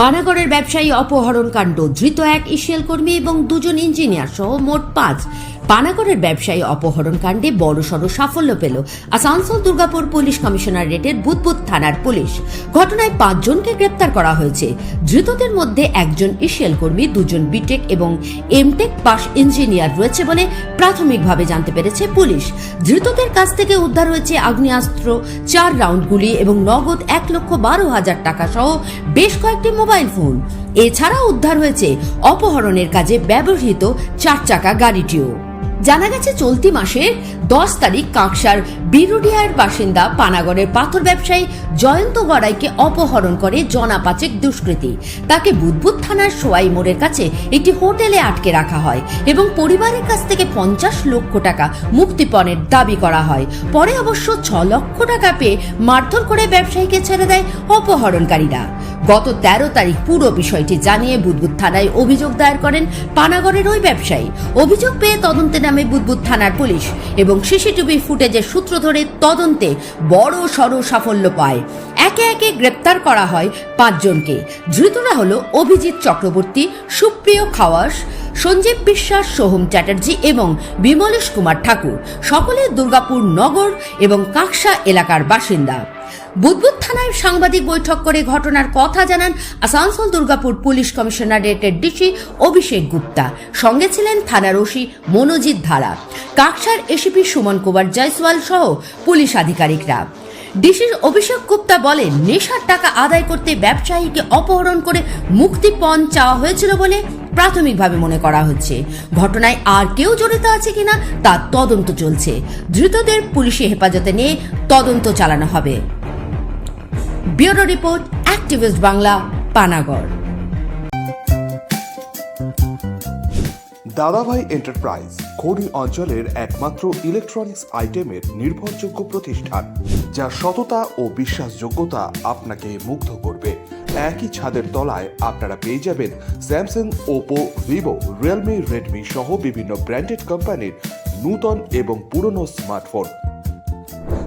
পানাগড়ের ব্যবসায়ী অপহরণ কাণ্ড। ধৃত এক ইসিএল কর্মী এবং দুজন ইঞ্জিনিয়ার সহ মোট পাঁচ। পানাগড়ের ব্যবসায়ী অপহরণ কাণ্ডে বড়সড় সাফল্য পেল। আসানসোল দুর্গাপুর পুলিশ কমিশনারেটের বুদবুদ থানার পুলিশ। ঘটনায় পাঁচজনকে গ্রেপ্তার করা হয়েছে। ধৃতদের মধ্যে একজন ইসিএল কর্মী, দুজন বিটেক এবং এমটেক পাস ইঞ্জিনিয়ার রয়েছে বলে প্রাথমিকভাবে জানতে পেরেছে পুলিশ। ধৃতদের কাছ থেকে উদ্ধার হয়েছে আগ্নেয়াস্ত্র, চার রাউন্ড গুলি এবং নগদ এক লক্ষ বারো হাজার টাকা সহ বেশ কয়েকটি মোবাইল ফোন। এছাড়া উদ্ধার হয়েছে অপহরণের কাজে ব্যবহৃত চার চাকা গাড়িটিও। জানা গেছে, চলতি মাসের দশ তারিখ কাঁকসার বিরুডিয়ার বাসিন্দা পানাগড়ের পাথর ব্যবসায়ী জয়ন্ত গড়াইকে অপহরণ করে জনা পাচেক দুষ্কৃতী। তাকে বুদবুদ থানার সোয়াই মোড়ের কাছে একটি হোটেলে আটকে রাখা হয় এবং পরিবারের কাছ থেকে পঞ্চাশ লক্ষ টাকা মুক্তিপণের দাবি করা হয়। পরে অবশ্য ছ লক্ষ টাকা পেয়ে মারধর করে ব্যবসায়ীকে ছেড়ে দেয় অপহরণকারীরা। গত তেরো তারিখ পুরো বিষয়টি জানিয়ে বুদবুদ থানায় অভিযোগ দায়ের করেন পানাগড়ের ওই ব্যবসায়ী। অভিযোগ পেয়ে তদন্তে নামে বুদবুদ থানার পুলিশ এবং সিসিটিভি ফুটেজের সূত্র ধরে তদন্তে বড় সড় সাফল্য পায়। একে একে গ্রেপ্তার করা হয় পাঁচজনকে। ধৃতরা হল অভিজিৎ চক্রবর্তী, সুপ্রিয় খাওয়াস সঞ্জীব বিশ্বাস, সোহম চ্যাটার্জি এবং বিমলেশ কুমার ঠাকুর। সকলে দুর্গাপুর নগর এবং কাকসা এলাকার বাসিন্দা। বুদবুদ থানায় সাংবাদিক বৈঠক করে ঘটনার কথা জানান আসানসোল দুর্গাপুর পুলিশ কমিশনারেটের ডিসি অভিষেক গুপ্তা। সঙ্গে ছিলেন থানার ওসি মনোজিৎ ধারা, কাকসার এসিপি সুমন কুমার জয়সওয়াল সহ পুলিশ আধিকারিকরা। ডিসির অভিষেক গুপ্তা বলেন, নেশার টাকা আদায় করতে ব্যবসায়ীকে অপহরণ করে মুক্তিপণ চাওয়া হয়েছিল বলে প্রাথমিকভাবে মনে করা হচ্ছে। ঘটনায় আর কেউ জড়িত আছে কিনা তার তদন্ত চলছে। ধৃতদের পুলিশি হেফাজতে নিয়ে তদন্ত চালানো হবে। Bureau report, activist Bangla, Panagarh. Dadabhai enterprise খনি অঞ্চলের একমাত্র ইলেকট্রনিক্স আইটেমের নির্ভরযোগ্য প্রতিষ্ঠান, যা সততা ও বিশ্বাসযোগ্যতা আপনাকে মুগ্ধ করবে। একই ছাদের তলায় আপনারা পেয়ে যাবেন Samsung Oppo Vivo Realme Redmi সহ বিভিন্ন ব্র্যান্ডেড কোম্পানির নূতন এবং পুরনো স্মার্টফোন